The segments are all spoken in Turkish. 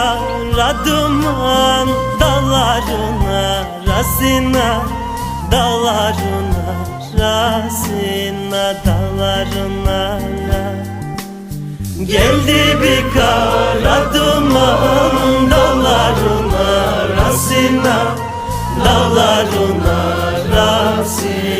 Kara duman Dağlarına rasina Dağlarına rasina Dağlarına Geldi bir kara duman Dağlarına rasina Dağlarına rasina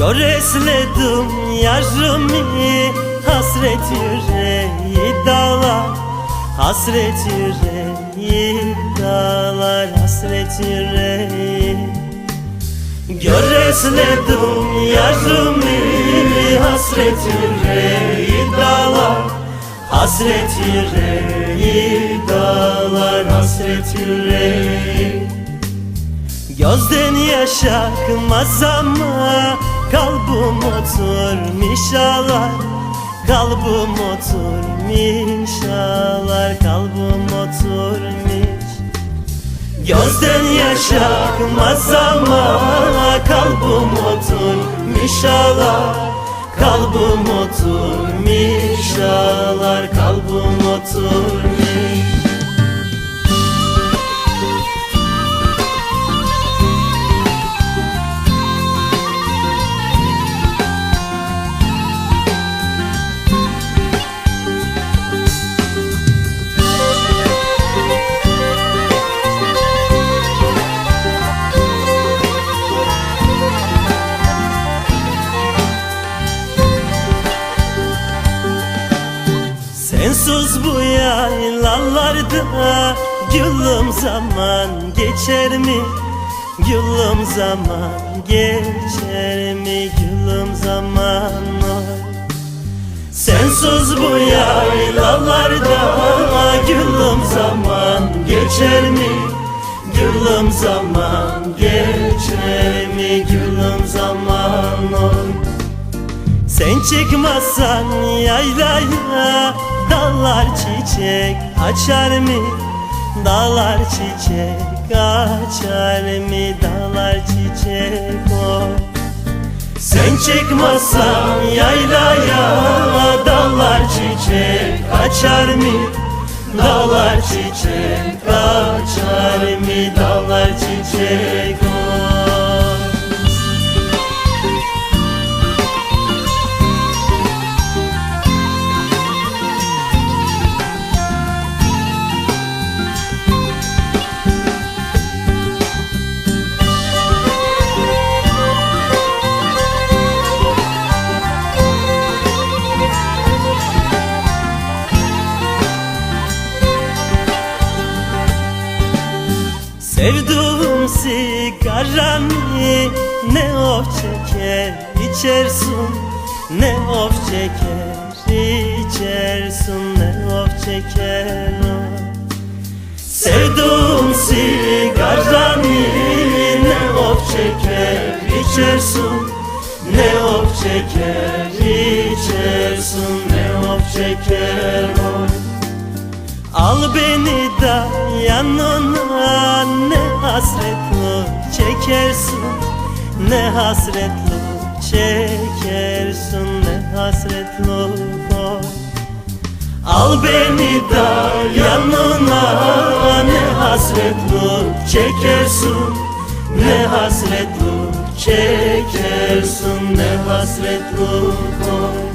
Göresledim yarımı Hasret yüreği dağlar Hasret yüreği dağlar Hasret yüreği. Göresledim yarımı Hasret yüreği dağlar Hasret yüreği dağlar Hasret yüreği. Gözden yaş akmaz ama Kalbim oturmuş ağlar Kalbim oturmuş ağlar Kalbim oturmuş. Gözden yaş akmaz ama Kalbim oturmuş ağlar Kalbim oturmuş ağlar Kalbim oturmuş Sensiz bu yaylalarda Gülüm zaman geçer mi? Gülüm zaman geçer mi? Gülüm zaman. Sensiz bu yaylalarda Gülüm zaman geçer mi? Gülüm zaman geçer mi? Gülüm zaman oy. Sen çıkmazsan yaylaya Dallar çiçek açar mı? Dağlar çiçek açar mı? Dağlar çiçek o Sen çıkmazsan yaylaya Dallar çiçek açar mı? Dağlar çiçek açar mı? Dağlar çiçek Sevduğum sigaranı ne of çeker içersin. Ne of çeker içersin. Ne of çeker. O. Sevduğum sigaranı ne of çeker içersin. Ne of çeker içersin. Ne of çeker. Al beni da yanına ne hasretli çekersin Ne hasretli çekersin ne hasretli oy. Al beni da yanına ne hasretli çekersin Ne hasretli çekersin ne hasretli oy.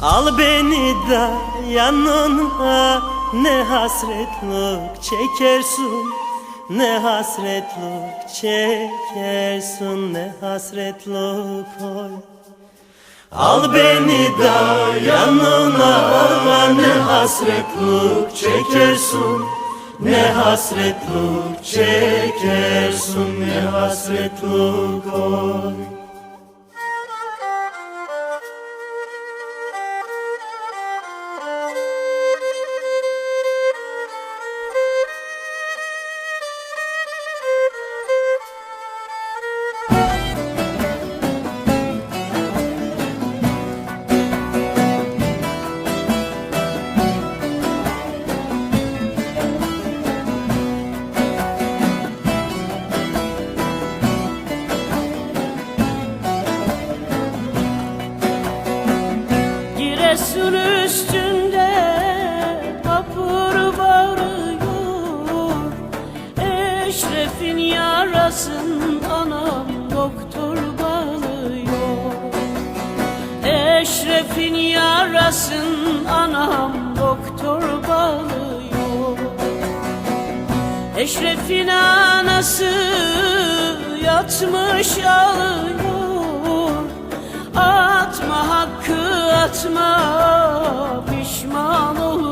Al beni da yanına ne hasretlik çekersin Ne hasretlik çekersin ne hasretlik oy. Al beni da yanına ne hasretlik çekersin Ne hasretlik çekersin ne hasretlik oy yarasın anam doktor bağlıyor Eşref'in yarasın anam doktor bağlıyor Eşref'in anası yatmış ağlıyor. Atma hakkı atma pişman olursun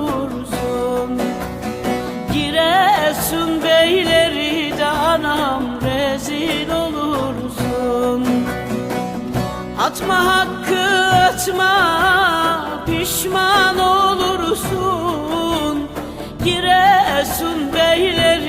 Atma hakkı atma pişman olursun. Giresun beyleri